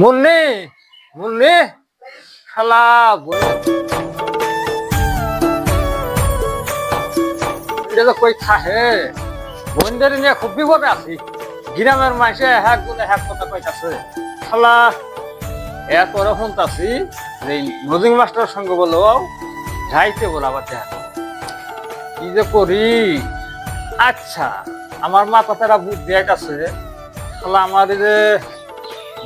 মুন্নি মুন্নি, শালা এটা তো কই থাহে বন্ধের নিয়ে খুব বিপদে আছি। গ্রামের মাসে হ্যাক বলে হ্যাক কথা কইতাছে। শালা, এত রকম আছি যে নজিং মাস্টার সঙ্গে বলো, যাইতে বলে আবার দেখা কি যে করি? আচ্ছা আমার মাথা তারা বুদ্ধি আছে শালা আমার যে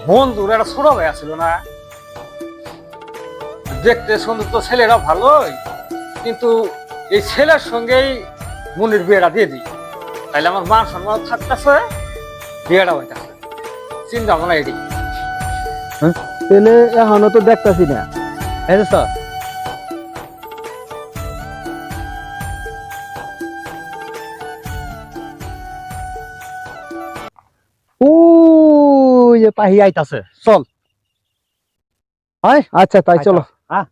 বন্ধুর একটা ছোট ভাই আছিল না? দেখতে সুন্দর তো ছেলেরা ভালোই, কিন্তু এই ছেলের সঙ্গেই মনির বিয়েটা দিয়ে দিই। তাহলে আমার মান সম্মান থাকতেছে, বিয়েটা হইতেছে। চিন্তা ভাবনা এটি। তাহলে এখনও তো দেখতাছি না। হ্যাঁ স্যার? যে পাহি আইতাছে। চল। হয়? আচ্ছা তাই চলো। হ্যাঁ।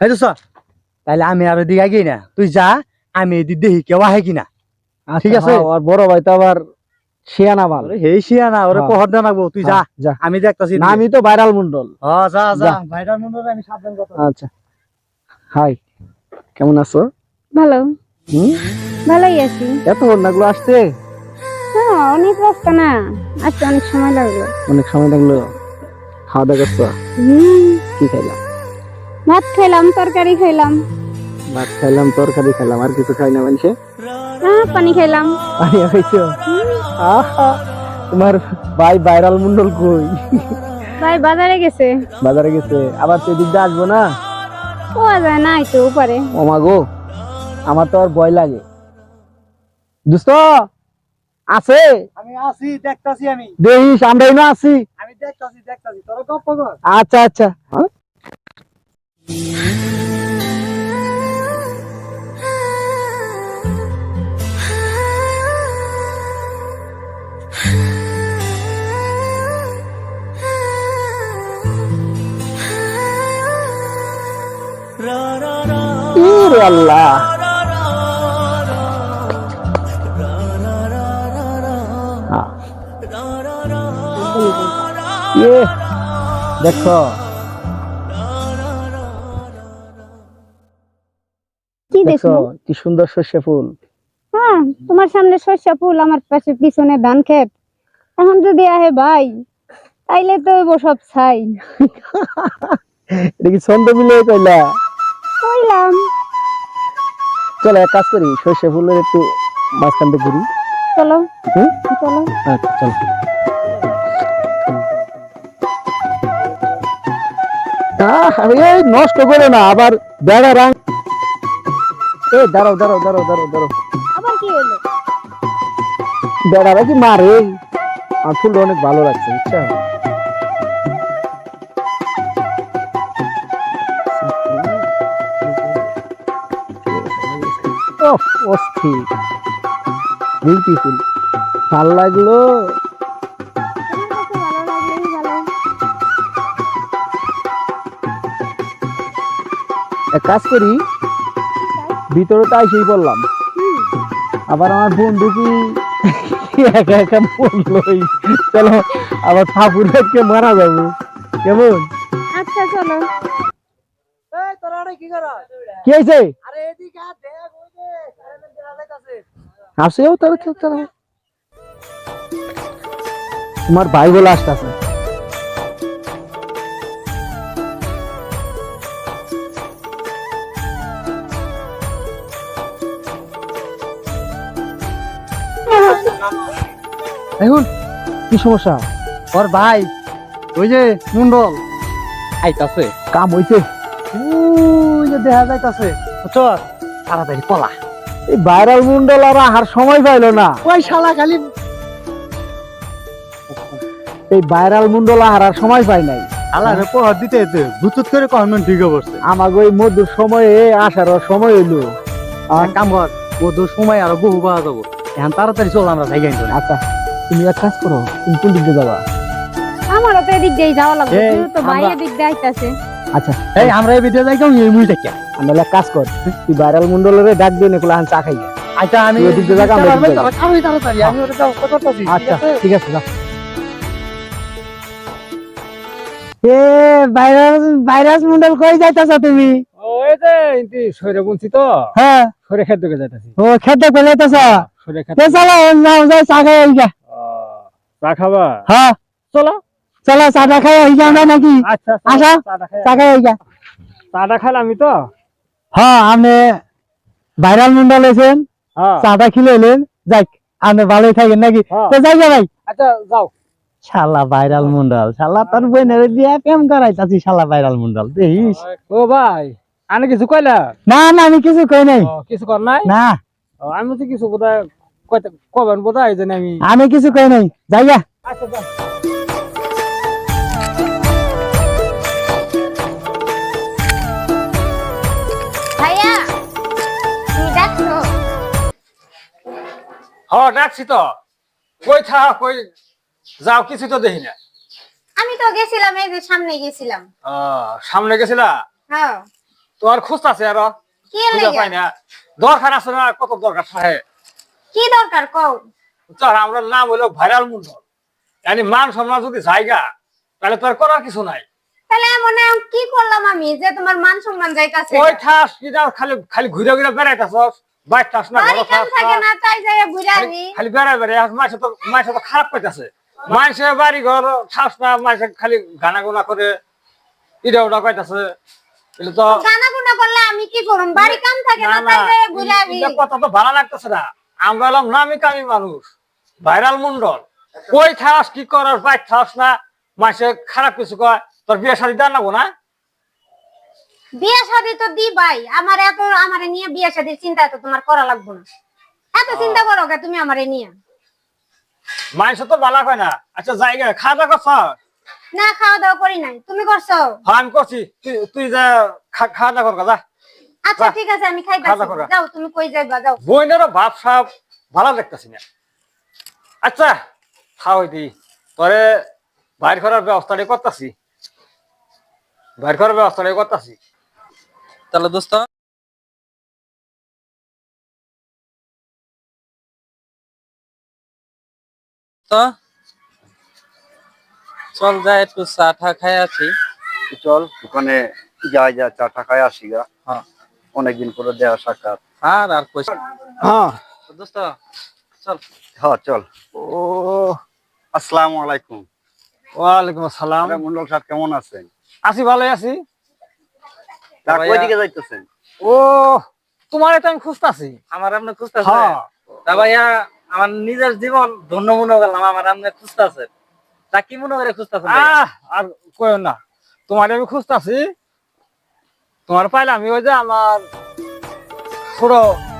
এই তো স্যার তাইলে আমি আর ওদিকে আগে না। তুই যা আমি এদিক দেখি কেউ আহে কিনা। ঠিক আছে? আর আচ্ছা, বড় ভাই তো আবার শিয়ানা ভালো ওরে হেই শিয়া ওরে হ্যাঁ। পহর দেন রাখব তুই যা। যা। আমি দেখতাছি না আমি তো ভাইরাল মন্ডল। হ যা যা। যা। ভাইটার আমি সাবধান কথা আচ্ছা। হাই। কেমন আছো? ভালো। হুম? ভালোই আছি। এত লাগল আসতে। হ্যাঁ অনেক রাস্তা না। আজকে অনেক সময় লাগল। অনেক সময় লাগল। খাওয়া দাওয়া করছ? কি খাইলাম ভাত খাইলাম তরকারি খাইলাম ভাত খাইলাম তরকারি খাইলাম। আর কিছু খাই না মানুষে? হ্যাঁ পানি খাইলাম পানি খাইছো? আহা তোমার ভাই ভাইরাল মন্ডল কই? ভাই বাজারে গেছে। বাজারে গেছে। আবার তো এদিক আসব না? পাওয়া যায় না তো পারে ওমা গো আমার তো আর ভয় লাগে। দোস্ত! আছে? আমি আসি দেখতাছি আমি। দেখিস আমরাই না আছি। আমি দেখতাছি দেখতাছি। তোরা গপ্প কর। আচ্ছা আচ্ছা। হ্যাঁ? ইরে আল্লাহ। দেখো। কি দেখো কি সুন্দর সর্ষে ফুল। হ্যাঁ তোমার সামনে শস্য ফুল আমার পাশে পিছনে ধান ক্ষেত। এখন যদি আহে ভাই তাইলে তো হইবো সব ছাই। এটা কি ছন্দ মিলে কইলা? কইলাম। চলো এক কাজ করি সর্ষে ফুলের একটু মাঝখান ঘুরি। চলো? চলো। আচ্ছা চলো। এই নষ্ট করে না আবার বেড়া রাং এ দাঁড়াও দাঁড়াও দাঁড়াও দাঁড়াও দাঁড়াও। আবার কি হলো? বেড়ারা কি মারে ফুলটা অনেক ভালো লাগছে বুঝছ? ওহ, অস্থির। বিউটিফুল। ভালো লাগল। এক কাজ করি ভিতরে তাই সেই বললাম আবার আমার বন্ধু কি একা একা বললোই চলো আবার ঠাকুরকে মারা যাব। কেমন? আচ্ছা চলো। কি হয়েছে? আসেও তারা তারা তোমার ভাই বলে আসতেছে। এখন কি সমস্যা? ওর ভাই ওই যে মুন্ডল। আইতাছে। কাম হইছে। ওই যে দেখা যাইতাছে। চল তাড়াতাড়ি পলা। এই ভাইরাল মুন্ডল আর আহার সময় পাইলো না। ওই শালা খালি এই ভাইরাল মুন্ডল আহার আর সময় পাই নাই। আলারে পহর দিতে দিতে বুতুত করে কখন ঢুকে পড়ছে আমাকে ওই মধুর সময়ে আসার সময় হইল। আর কাম কর মধুর সময় আরও বহু পাওয়া যাব। এখন তাড়াতাড়ি চল আমরা জায়গায় আচ্ছা। তুমি এক কাজ করো তুমি কোন দিক দিয়ে যাবা? আমারও তো এদিক দিয়েই যাওয়া লাগবে তো ভাই আমরা- এদিক দিয়ে আইতাছে। আচ্ছা এই আমরা এই ভিডিও যাই কেউ এই মুই দেখি আমরা এক কাজ কর তুই ভাইরাল মুন্ডলের ডাক দিয়ে নিকলা চা খাই আচ্ছা আমি ওদিক দিয়ে যা, আমরা এদিক দিয়ে যাই। তাড়াতাড়ি আমি ওটা করতেছি আচ্ছা ঠিক আছে? যা এ ভাইরাস ভাইরাস মন্ডল কই যাইতাছ তুমি? ওই যে ইন্তি সরে বুনছি তো। হ্যাঁ। সরে খেত যাইতাছি। ও খেতে যাইতাছ? সরে খেত চলো নাও যাই চা খাই আই গা চা খাবা? হ্যাঁ। চলো। চলো চাটা খাই আই যাও না নাকি? আচ্ছা আসো। চা খাই। আই গা চাটা খাইলাম আমি তো? হ্যাঁ আপনি ভাইরাল হ্যাঁ। চাটা খিলে এলেন যাক আপনি ভালোই থাকেন নাকি। তো যাই গা ভাই। আচ্ছা যাও। শালা ভাইরাল মন্ডল। শালা তোর বোনের দিয়ে প্রেম করাইতাছি শালা ভাইরাল মন্ডল। দেখিস। ও ভাই আনে কিছু কইলা? না না আমি কিছু কই নাই। কিছু কর নাই? না। আমি তো কিছু বোধহয় কবেন বোধহয় এই জন্য আমি আমি কিছু কই নাই। যাই গা। আচ্ছা ডাকছি তো। কই থা কই যাও কিছু তো দেখি না। আমি তো গেছিলাম এই যে সামনে গেছিলাম। ও, সামনে গেছিলা? হ্যাঁ। তোমার খুঁজতাছে আরও? কি খুঁজে পাই না। দরকার আছে না কত দরকার সাহেব কি দরকার কও? তোর আমরা নাম হলো ভাইরাল মন্ডল। yani মান সম্মান যদি জায়গা তাহলে তোর করার কিছু নাই। তাহলে মনে কি করলাম আমি যে তোমার মান সম্মান যাইতাছে ওই ঠাস কি না খালি খালি ঘুরে ঘুরে বেড়াইতাছস। বাইক ঠাস না ঘর ঠাস থাকে না। তাই যাই ঘুরে আনি। খালি বেড়াই বেড়াই আর মাসে তো মাসে তো খারাপ কইতাছে। মাসে বাড়ি ঘর ঠাস না মাসে খালি গানা গুনা করে ইটা ওটা কইতাছে। এগুলো তো গানা গুনা করলে আমি কি করুম? বাড়ি কাম থাকে না তাই যাই ঘুরে এটা কথা তো ভালো লাগতেছে না। আমরা হলাম নামি কামি মানুষ ভাইরাল মন্ডল কই থাস কি করার বাইক থাস না মাসে খারাপ কিছু কয় তোর বিয়ে শাড়ি দেন নাবো না? বিয়ে শাদি তো দি ভাই আমার এত আমার নিয়ে বিয়ে শাদির চিন্তা তো তোমার করা লাগবে না। এত চিন্তা করো কে তুমি আমারে নিয়ে। মাইসে তো ভালো কয় না আচ্ছা জায়গা খাওয়া দাওয়া করছ? না খাওয়া দাওয়া করি নাই তুমি করছ? হ্যাঁ আমি করছি তুই তুই যা খাওয়া দাওয়া কর যা। আচ্ছা। ঠিক আছে আমি খাওয়া যাও তুমি কই যাইবা যাও। বইনেরও ভাব সাপ ভালো দেখতেছি না। আচ্ছা খাওয়াই দি পরে বাইর করার ব্যবস্থাটা করতেছি। বাইর করার ব্যবস্থাটা করতেছি। তাহলে দোস্ত। চল যাই একটু চা টা খাই আছি চল দোকানে যাই যা চা টাকায় আসি গা। হ্যাঁ। অনেকদিন পরে দেওয়া সাক্ষাৎ। আর আর পয়সা হ্যাঁ। তো দোস্ত চল। হ্যাঁ চল। ও। আসসালামু আলাইকুম। ওয়ালাইকুম আসসালাম। মন্ডল সাহেব কেমন আছেন? আছি ভালোই আছি। তা কই দিকে যাইতেছেন? ও তোমার এটা আমি খুঁজতাছি। আমার আপনি খুঁজতেছে হ্যাঁ। তা ভাইয়া আমার নিজের জীবন ধন্য মনে করলাম আমার আপনি খুঁজতেছে তা কি মনে করে খুঁজতেছেন আহ আর কই না। তোমার আমি খুঁজতাছি। তোমার পাইলে আমি ওই যে আমার ছোট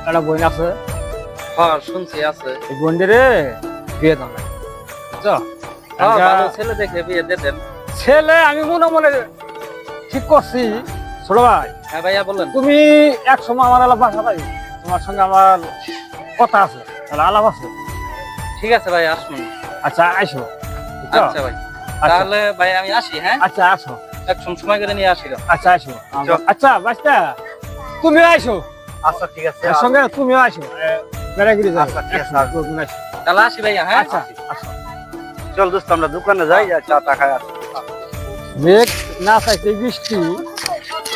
একটা বোন আছে। হ্যাঁ শুনছি আছে। এই বোনদের বিয়ে দাও না। বুঝছ? হ্যাঁ, আচ্ছা, ছেলে দেখে বিয়ে দিয়ে দেন। ছেলে আমি মনে মনে ঠিক করছি ছোট ভাই। হ্যাঁ ভাইয়া বলেন। তুমি এক সময় আমার আলাপ বাসা পাই তোমার সঙ্গে আমার কথা আছে তাহলে আলাপ আছে। ঠিক আছে ভাই আসুন। আচ্ছা আইসো? আচ্ছা ভাই। আচ্ছা। তাহলে ভাই আমি আসি হ্যাঁ? আচ্ছা আসো। এক সময় করে নিয়ে আসি আচ্ছা চল। আচ্ছা বাচ্চা তুমি আইসো আচ্ছা ঠিক আছে সঙ্গে তুমিও আইসো বেড়াগুড়ি যাও আচ্ছা, ঠিক আছে, তাহলে আসি ভাইয়া হ্যাঁ? আচ্ছা আসো। চল দোস্ত আমরা দোকানে যাই চা টাকায় আসি। মেঘ না চাইতে বৃষ্টি।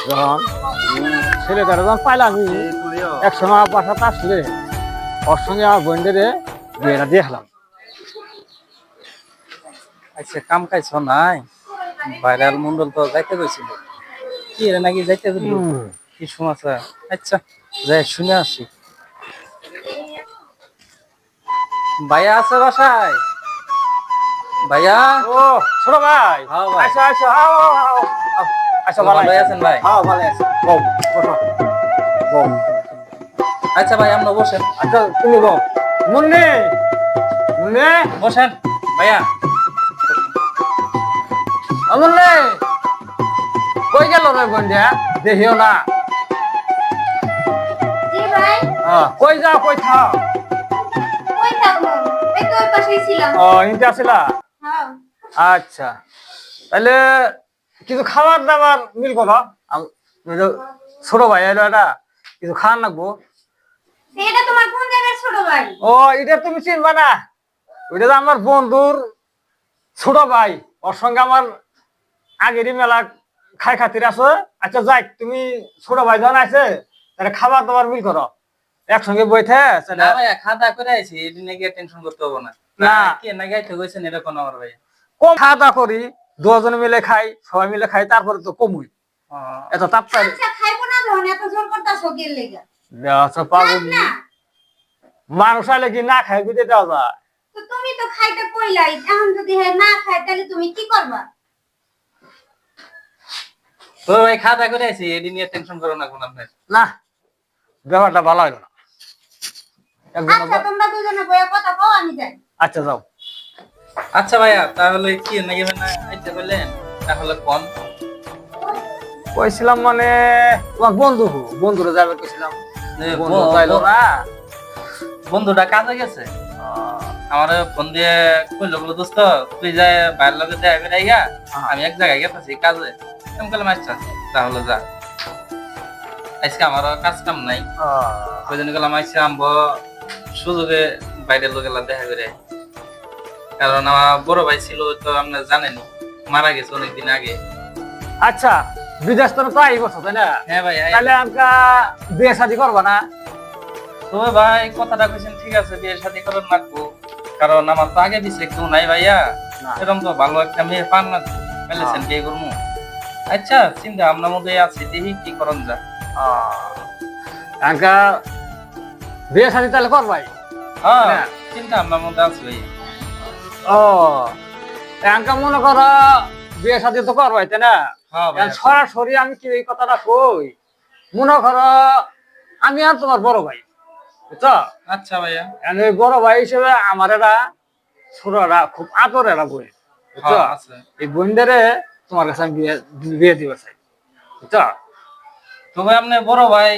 যখন ছেলেটা যখন পাইলাম এক সময় বাসাতে আসলে ওর সঙ্গে আমার বোনদের বিয়েটা দেখলাম আচ্ছা কাম খাইছ নাই? ভাইরাল মন্ডল তো যাইতে গেছিল কি রে নাকি যাইতে গেল কি সমাচার? আচ্ছা যাই শুনে আসি। ভাইয়া আছে বাসায়? ভাইয়া? ও ছোট ভাই। হ্যাঁ ভাই। আচ্ছা আচ্ছা আও আও। আচ্ছা ভালো আছেন ভাই? হ্যাঁ ভালো আছি। বউ বসো। বউ। আচ্ছা ভাই আপনি বসেন। আচ্ছা তুমি বউ। মুন্নি। মুন্নি। বসেন। ভাইয়া ও মুন্নি কই গেল রে বোনটা দেখিও না। হ্যাঁ, কই যাও কই থাও ও ইনতে আসিলা? হ্যাঁ। আচ্ছা। তাহলে কিছু খাবার দাবার মিল করো ছোট ভাই এলো এটা কিছু খাওয়ার লাগবো? এটা তোমার কোন ছোট ভাই? ও এটা তুমি চিনবা না। ওইটা তো আমার বন্ধুর ছোট ভাই ওর সঙ্গে আমার আগেরই মেলা খাই খাতির আছো। আচ্ছা যাই তুমি ছোট ভাই যখন আছে তাহলে খাবার দাবার মিল করো। একসঙ্গে বইতে না খাওয়া দাওয়া করে আইছি এদিন নাকি টেনশন করতে হবে না। না। কে না গাইতে গেছেন এটা আমার ভাইয়া। কম খাওয়া দাওয়া করি দুজন মিলে খাই সবাই মিলে খাই তারপরে তো কমুই। এত তাপতারি আচ্ছা খাইবো না যখন এত জোর করতেছো কি লেগে? আচ্ছা পাগল মানুষ আলে কি না খাই দেওয়া যায়? তুমি তো খাইতে কইলাই এখন যদি না খায় তাহলে তুমি কি করবা? তো ভাই করে নিয়ে টেনশন করো না কোনো আপনার। না ব্যাপারটা ভালো হলো না। আচ্ছা তোমরা দুজনে বইয়ে কথা কও আমি যাই। আচ্ছা যাও। আচ্ছা ভাইয়া তাহলে কি নাকি না বললেন? তাহলে কোন? কইছিলাম মানে তোমার বন্ধু বন্ধুরা যাবে কইছিলাম। বন্ধু না। বন্ধুটা কাজে গেছে? আমার ফোন দিয়ে কইলো বলো দোস্ত তুই যায় বাইরের লগে দেখা করে আইগা আমি এক জায়গায় গেতেছি কাজে। আমি বললাম আচ্ছা তাহলে যা। আজকে আমার কাজ কাম নাই। ওই জন্য গেলাম আইসে আনব সুযোগে বাইরের লাগে দেখা করে কারণ আমার বড় ভাই ছিল তো আপনার জানেন মারা গেছে অনেকদিন আগে। আচ্ছা বিদেশ তো তো আইবছ তাই না? হ্যাঁ ভাই তাহলে আমকা বিয়ে শাদি করবা না? তো ভাই কথাটা কইছেন ঠিক আছে বিয়ের সাথে করেন লাগবো। কারণ আমার তো আগে দিছে কেউ নাই ভাইয়া। এরকম তো ভালো একটা মেয়ে পান না পেলেছেন বিয়ে করব আচ্ছা চিন্তা আপনার মধ্যে আছে দেখি কি করন যা আমকা বিয়ে শাদি তাহলে করবাই হ্যাঁ হ্যাঁ। চিন্তা আপনার মধ্যে আছে ভাই ও আমকা মনে করো বিয়ে শাদি তো করবাই তাই না? হ্যাঁ ভাই সরাসরি আমি কি এই কথাটা কই? মনে করো আমি আর তোমার বড় ভাই। বুঝছ? আচ্ছা ভাইয়া। বড় ভাই হিসেবে আমার এরা ছোটরা খুব আদর এরা বই বুঝছ? হ্যাঁ এই বোনদেরে তোমার কাছে আমি বিয়ে বিয়ে দিবে চাই বুঝছ? তবে আপনি বড় ভাই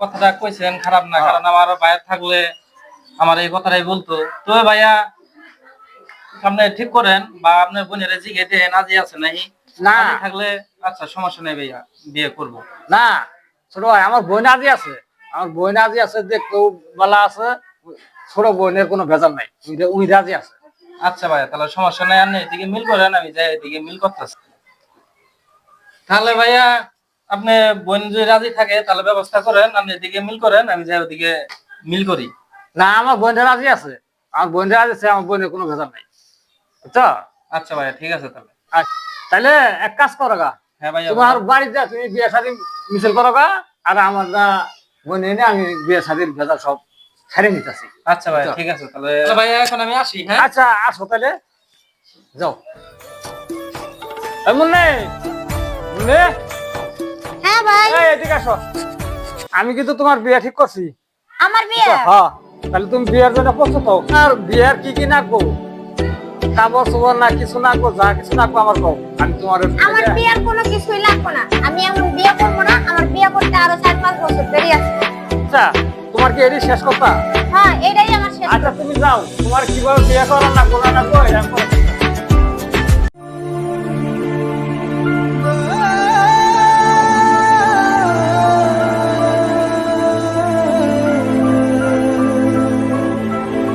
কথাটা কইছেন খারাপ না হ্যাঁ। কারণ আমার ভাইয়ের থাকলে আমার এই কথাটাই বলতো। তবে ভাইয়া আপনি ঠিক করেন বা আপনার বোনের জিগে দেন আজি আছে নাহি? না। থাকলে আচ্ছা সমস্যা নেই ভাইয়া বিয়ে করব। না ছোট ভাই আমার বোন আজি আছে। আমার বোন আজি আছে দেখতেও বেলা আছে ছোট বোনের কোনো ভেজাল নাই। উই রাজি আছে। আচ্ছা ভাইয়া তাহলে সমস্যা নাই আপনি এদিকে মিল করেন আমি যাই এদিকে মিল করতেছি। তাহলে ভাইয়া আপনি বোন যদি রাজি থাকে তাহলে ব্যবস্থা করেন আপনি এদিকে মিল করেন আমি যাই ওদিকে মিল করি। না আমার বোনের রাজি আছে। আমার বোনের রাজি আছে আমার বোনের কোনো ভেজাল নাই। বুঝছ? আচ্ছা ভাইয়া ঠিক আছে তাহলে। আচ্ছা, তাহলে এক কাজ করো গা। হ্যাঁ ভাইয়া তোমার বাড়িতে তুমি বিয়ে শাদী মিছিল করো গা আর আমার বোন এনে আমি বিয়ে শাদীর ভেজাল সব ছেড়ে নিতেছি। আচ্ছা ভাইয়া ঠিক আছে তাহলে। তাহলে ভাইয়া এখন আমি আসি হ্যাঁ? আচ্ছা আসো তাহলে। যাও। এই মুন্নে মুন্নে। হ্যাঁ ভাই। এই এদিকে আসো। আমি কিন্তু তোমার বিয়ে ঠিক করছি। আমার বিয়ে? হ্যাঁ তাহলে তুমি বিয়ের জন্য প্রস্তুত হও। আর বিয়ের কি কি নাকবো কাপড় চোপড় না কিছু নাকবো যা কিছু নাকবো আমার কও। আমি তোমার আমার বিয়ের কোনো কিছুই লাগবে না। আমি এমন বিয়ে করব না আমার বিয়ে করতে আরও চার পাঁচ বছর দেরি আছে। আচ্ছা তোমার কি এটি শেষ কথা? হ্যাঁ এটাই আমার শেষ আচ্ছা তুমি যাও। তোমার কীভাবে বিয়ে করার না করার না করে।